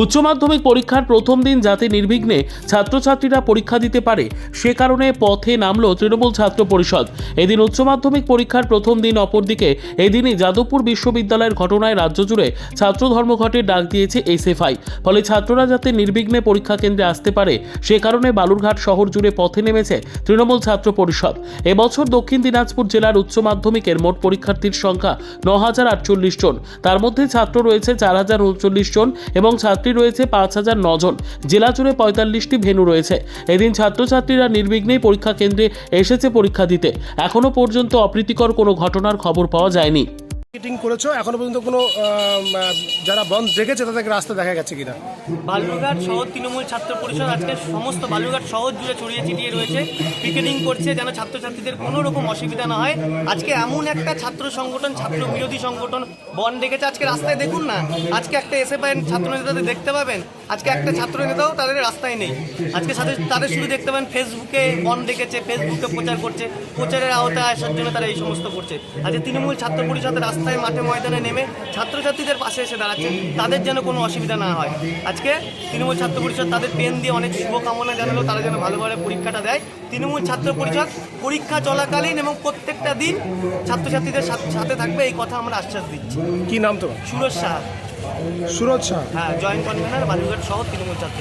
উচ্চ মাধ্যমিক পরীক্ষার প্রথম দিন যাতে নির্বিঘ্নে ছাত্রছাত্রীরা পরীক্ষা দিতে পারে, সে কারণে পথে নামল তৃণমূল ছাত্র পরিষদ। এদিন উচ্চ মাধ্যমিক পরীক্ষার প্রথম দিন অপরদিকে, এদিনই যাদবপুর বিশ্ববিদ্যালয়ের ঘটনায় রাজ্য জুড়ে ছাত্র ধর্মঘটের ডাক দিয়েছে এসএফআই। ফলে ছাত্ররা যাতে নির্বিঘ্নে পরীক্ষা কেন্দ্রে আসতে পারে, সে কারণে বালুরঘাট শহর জুড়ে পথে নেমেছে তৃণমূল ছাত্র পরিষদ। এবছর দক্ষিণ দিনাজপুর জেলার উচ্চ মাধ্যমিকের মোট পরীক্ষার্থীর সংখ্যা ন হাজার আটচল্লিশ জন। তার মধ্যে ছাত্র রয়েছে চার হাজার উনচল্লিশ জন এবং ছাত্রী রয়েছে পাঁচ হাজার জন। জেলা জুড়ে পঁয়তাল্লিশটি ভেন্যু রয়েছে। এদিন ছাত্রছাত্রীরা নির্বিঘ্নেই পরীক্ষা কেন্দ্রে এসেছে পরীক্ষা দিতে। এখনও পর্যন্ত অপ্রীতিকর কোনো ঘটনার খবর পাওয়া যায়নি। মিটিং করেছ? এখনও পর্যন্ত কোনো যারা বন্ধ দেখেছে তাদেরকে রাস্তা দেখা গেছে কিনা? বালুরঘাট শহর তৃণমূল ছাত্র পরিষদ আজকে সমস্ত বালুরঘাট শহর জুড়ে ছড়িয়ে ছিটিয়ে রয়েছে। পিকেটিং করছে যেন ছাত্রছাত্রীদের কোনো রকম অসুবিধা না হয়। আজকে এমন একটা ছাত্র সংগঠন, ছাত্র বিরোধী সংগঠন বন ডেকেছে। আজকে রাস্তায় দেখুন না, আজকে একটা এসে পাবেন ছাত্র নেতাদের দেখতে পাবেন। আজকে একটা ছাত্র নেতাও তাদের রাস্তায় নেই। আজকে সাথে তাদের শুধু দেখতে পাবেন ফেসবুকে বন দেখেছে ফেসবুকে প্রচার করছে প্রচারের আওতায় আসার জন্য তারা এই সমস্ত করছে। আজকে তৃণমূল ছাত্র পরিষদের রাস্তায় মাঠে ময়দানে নেমে ছাত্রছাত্রীদের পাশে এসে দাঁড়াচ্ছে তাদের যেন কোনো অসুবিধা না হয়। আজকে তৃণমূল ছাত্র পরিষদ তাদের পেন দিয়ে অনেক শুভকামনা জানালো তারা যেন ভালোভাবে পরীক্ষাটা দেয়। তৃণমূল ছাত্র পরিষদ পরীক্ষা চলাকালীন এবং প্রত্যেকটা দিন ছাত্রছাত্রীদের সাথে- সাথে থাকবে এই কথা আমরা আশ্বাস দিচ্ছি। কি নাম তোমার? সুরজ সাহা। সুরজ শাহ হ্যাঁ জয়েন্ট কনভেনার বালুরঘাট সহ তৃণমূল ছাত্র।